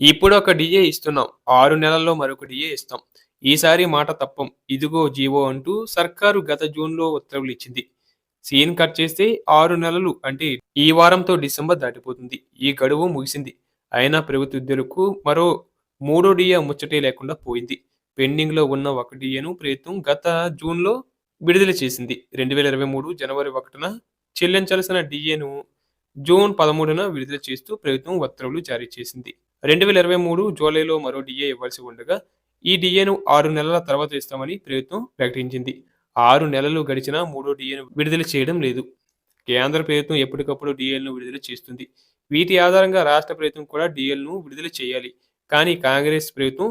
ఇప్పుడు ఒక డిఏ ఇస్తున్నాం. ఆరు నెలల్లో మరొక డిఏ ఇస్తాం. ఈసారి మాట తప్పం. ఇదిగో జీవో అంటూ సర్కారు గత జూన్లో ఉత్తర్వులు ఇచ్చింది. సీన్ కట్ చేస్తే ఆరు నెలలు అంటే ఈ వారంతో డిసెంబర్ దాటిపోతుంది. ఈ గడువు ముగిసింది. అయినా ప్రభుత్వ ఉద్యోగులకు మరో మూడో డిఏ ముచ్చటే లేకుండా పోయింది. పెండింగ్లో ఉన్న ఒక డిఏను ప్రభుత్వం గత జూన్లో విడుదల చేసింది. రెండు వేల ఇరవై మూడు జనవరి ఒకటిన చెల్లించాల్సిన డిఏను జూన్ పదమూడున విడుదల చేస్తూ ప్రభుత్వం ఉత్తర్వులు జారీ చేసింది. రెండు వేల ఇరవై మూడు జూలైలో మరో డిఏ ఇవ్వాల్సి ఉండగా ఈ డిఏను ఆరు నెలల తర్వాత ఇస్తామని ప్రభుత్వం ప్రకటించింది. ఆరు నెలలు గడిచినా మూడో డిఏను విడుదల చేయడం లేదు. కేంద్ర ప్రభుత్వం ఎప్పటికప్పుడు డిఏలను విడుదల చేస్తుంది. వీటి ఆధారంగా రాష్ట్ర ప్రభుత్వం కూడా డిఏలను విడుదల చేయాలి. కానీ కాంగ్రెస్ ప్రభుత్వం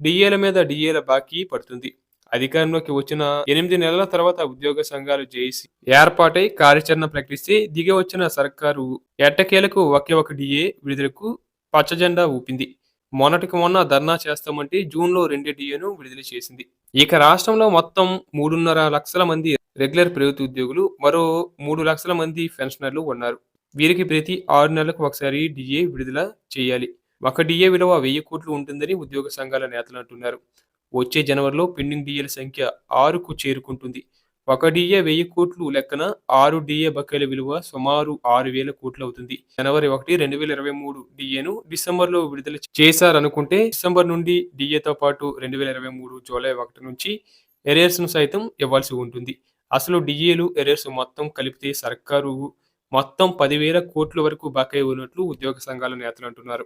డిఏల మీద డిఏల బాకీ పడుతుంది. అధికారంలోకి వచ్చిన ఎనిమిది నెలల తర్వాత ఉద్యోగ సంఘాలు జేసి ఏర్పాటై కార్యాచరణ ప్రకటిస్తే దిగి వచ్చిన సర్కారు ఎట్టకేలకు ఒకే ఒక డిఏ విడుదలకు పచ్చజెండా ఊపింది. మొన్నటికి మొన్న ధర్నా చేస్తామంటే జూన్లో రెండు డిఏను విడుదల చేసింది. ఇక రాష్ట్రంలో మొత్తం మూడున్నర లక్షల మంది రెగ్యులర్ ప్రభుత్వ ఉద్యోగులు మరో మూడు లక్షల మంది పెన్షనర్లు ఉన్నారు. వీరికి ప్రతి ఆరు నెలలకు ఒకసారి డిఏ విడుదల చేయాలి. ఒక డిఏ విలువ వెయ్యి కోట్లు ఉంటుందని ఉద్యోగ సంఘాల నేతలు అంటున్నారు. వచ్చే జనవరిలో పెండింగ్ డిఏల సంఖ్య ఆరుకు చేరుకుంటుంది. ఒక డిఏ వెయ్యి కోట్లు లెక్కన ఆరు డిఏ బకాయిల విలువ సుమారు ఆరు వేల కోట్లు అవుతుంది. జనవరి ఒకటి రెండు వేల ఇరవై మూడు డిఏను డిసెంబర్లో విడుదల చేశారనుకుంటే డిసెంబర్ నుండి డిఏతో పాటు రెండు వేల ఇరవై మూడు జూలై ఒకటి నుంచి ఎరియర్స్ను సైతం ఇవ్వాల్సి ఉంటుంది. అసలు డిఏలు ఎరియర్స్ మొత్తం కలిపితే సర్కారు మొత్తం పదివేల కోట్ల వరకు బకాయి ఉన్నట్లు ఉద్యోగ సంఘాల నేతలు అంటున్నారు.